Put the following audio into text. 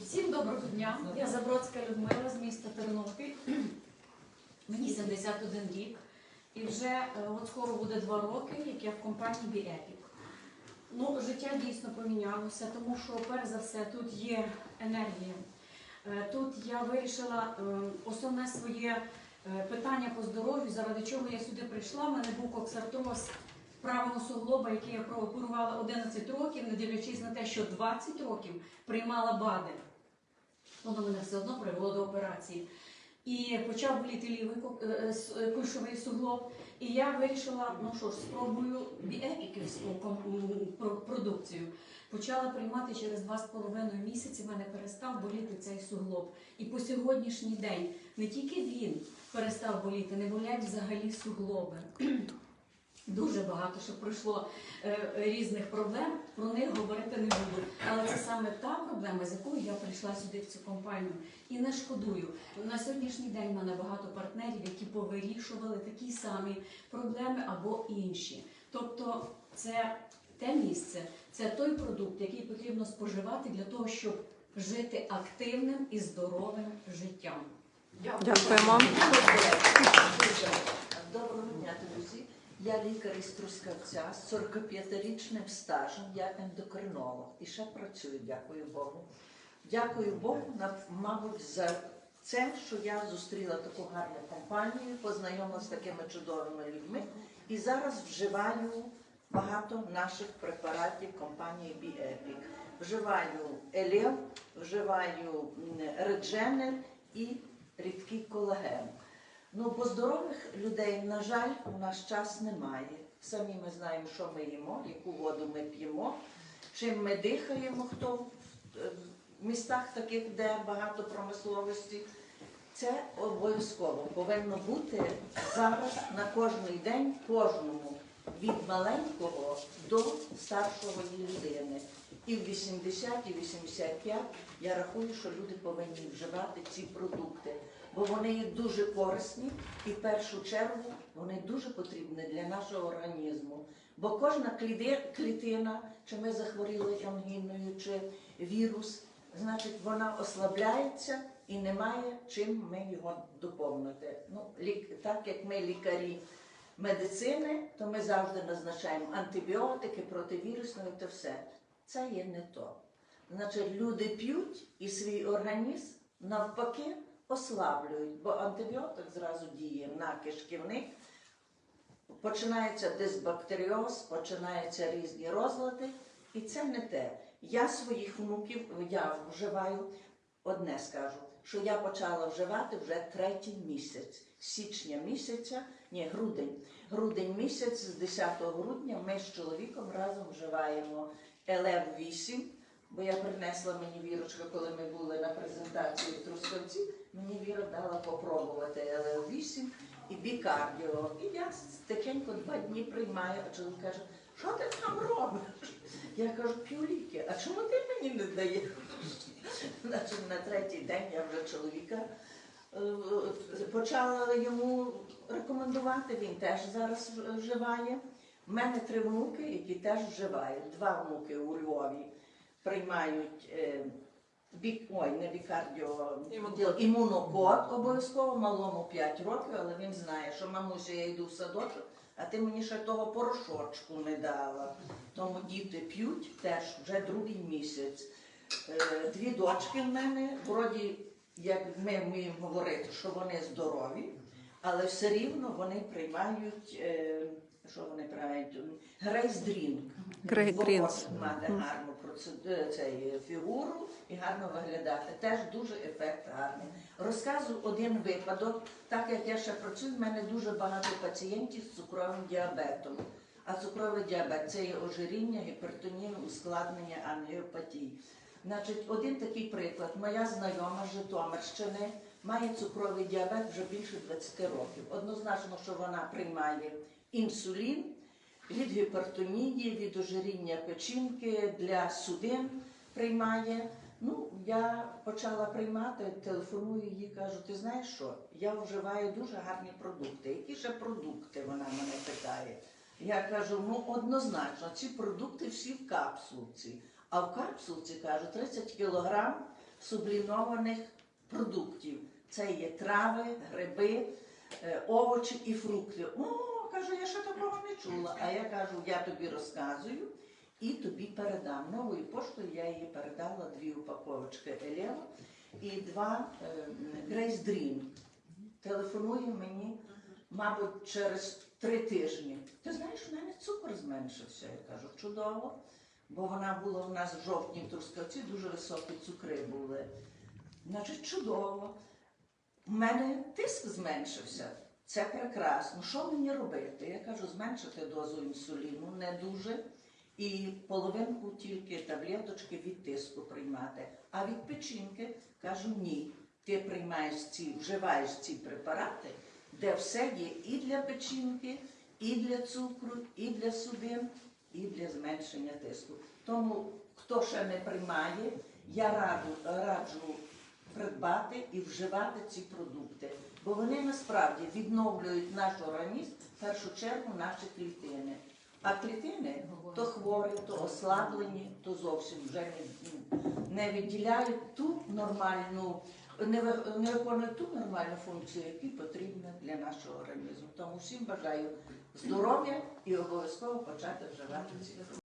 Всім доброго дня. Я Забродська Людмила з міста Тернопіль. Мені 71 рік. І вже е, от скоро буде два роки, як я в компанії BeEpic. Ну, життя дійсно помінялося, тому що, перш за все, тут є енергія. Е, Тут я вирішила е, основне своє питання по здоров'ю, заради чого я сюди прийшла. У мене був коксартроз правого суглоба, який я прооперувала 11 років, не дивлячись на те, що 20 років приймала БАДи. Воно мене все одно привело до операції. І почав боліти лівий е, е, е, кульшовий суглоб. І я вирішила, ну що ж, спробую біепіківську продукцію. Почала приймати через два з половиною місяці. в мене перестав боліти цей суглоб. І по сьогоднішній день не тільки він перестав боліти, не болять взагалі суглоби. Дуже багато що пройшло е, різних проблем, про них говорити не буду. Але це саме та проблема, з якою я прийшла сюди в цю компанію. І не шкодую. На сьогоднішній день в мене багато партнерів, які повирішували такі самі проблеми або інші. Тобто, це те місце, це той продукт, який потрібно споживати для того, щоб жити активним і здоровим життям. Дякуємо. Доброго дня, друзі. Я лікар із Трускавця з 45-річним стажем, я ендокринолог і ще працюю, дякую Богу. Дякую Богу, мабуть, за це, що я зустріла таку гарну компанію, познайомилася з такими чудовими людьми і зараз вживаю багато наших препаратів компанії BeEpic. Вживаю Елев, вживаю Редженер і рідкий колаген. Ну, бо здорових людей, на жаль, у наш час немає. Самі ми знаємо, що ми їмо, яку воду ми п'ємо, чим ми дихаємо, хто в е, містах таких, де багато промисловості. Це обов'язково повинно бути зараз на кожний день, кожному, від маленького до старшої людини. І в 80, і в 85 я рахую, що люди повинні вживати ці продукти, бо вони є дуже корисні і в першу чергу вони дуже потрібні для нашого організму. Бо кожна клітина, чи ми захворіли ангіною, чи вірус, значить вона ослабляється і немає чим ми його доповнити. Ну, так як ми лікарі медицини, то ми завжди назначаємо антибіотики, противірусні і те все. Це є не то. Значить, люди п'ють і свій організм навпаки ослаблюють, бо антибіотик зразу діє на кишківник, починається дисбактеріоз, починаються різні розлади, і це не те. Я своїх внуків я вживаю одне скажу, що я почала вживати вже третій місяць, січня місяця, ні, грудень. Грудень місяць, з 10 грудня ми з чоловіком разом вживаємо ЛФ 8 бо я принесла мені вірочка, коли ми були на презентації в Трускавці, мені Віра дала попробувати ЛФ 8 і бікардіо. І я тихенько два дні приймаю, а чоловік каже, що ти там робиш? Я кажу, п'ю ліки, а чому ти мені не даєш? Значить, на третій день я вже чоловіка е, почала йому рекомендувати, він теж зараз вживає. У мене три внуки, які теж вживають. Два внуки у Львові приймають е, бік, ой, не бікардіо, Імунокод. обов'язково, малому 5 років, але він знає, що мамуся, я йду в садочок, а ти мені ще того порошочку не дала. Тому діти п'ють теж вже другий місяць. Е, Дві дочки в мене, вроді, як ми вміємо говорити, що вони здорові, але все рівно вони приймають, е, що вони приймають? Грейс дрінк. Хочуть мати гарну цей, е, фігуру і гарно виглядати. Теж дуже ефект гарний. Розказую один випадок, так як я ще працюю, в мене дуже багато пацієнтів з цукровим діабетом. А цукровий діабет це є ожиріння, гіпертонія, ускладнення ангіопатії. Значить, один такий приклад. Моя знайома з Житомирщини має цукровий діабет вже більше 20 років. Однозначно, що вона приймає інсулін від гіпертонії, від ожиріння печінки для судин приймає. Ну, я почала приймати, телефоную їй, кажу, ти знаєш що? Я вживаю дуже гарні продукти. Які ще продукти? Вона мене питає. Я кажу, ну однозначно, ці продукти всі в капсулці. А в капсулці кажу 30 кг сублімованих продуктів. Це є трави, гриби, е, овочі і фрукти. О, кажу, я ще такого не чула. А я кажу, я тобі розказую і тобі передам. Новою поштою я їй передала дві упаковочки Елева і два Grace Dream. Телефонує мені, мабуть, через три тижні. Ти знаєш, у мене цукор зменшився. Я кажу, чудово. Бо вона була у нас в жовтні в Трускавці, дуже високі цукри були. Значить, чудово. У мене тиск зменшився. Це прекрасно. Що мені робити? Я кажу, зменшити дозу інсуліну не дуже. І половинку тільки таблеточки від тиску приймати. А від печінки кажу ні. Ти приймаєш ці, вживаєш ці препарати, де все є і для печінки, і для цукру, і для судин, і для зменшення тиску. Тому, хто ще не приймає, я раду, раджу придбати і вживати ці продукти, бо вони насправді відновлюють наш організм, в першу чергу наші клітини. А клітини то хворі, то ослаблені, то зовсім вже не, відділяють ту нормальну, не, ви- не виконують ту нормальну функцію, яка потрібна для нашого організму. Тому всім бажаю здоров'я і обов'язково почати вживати ці.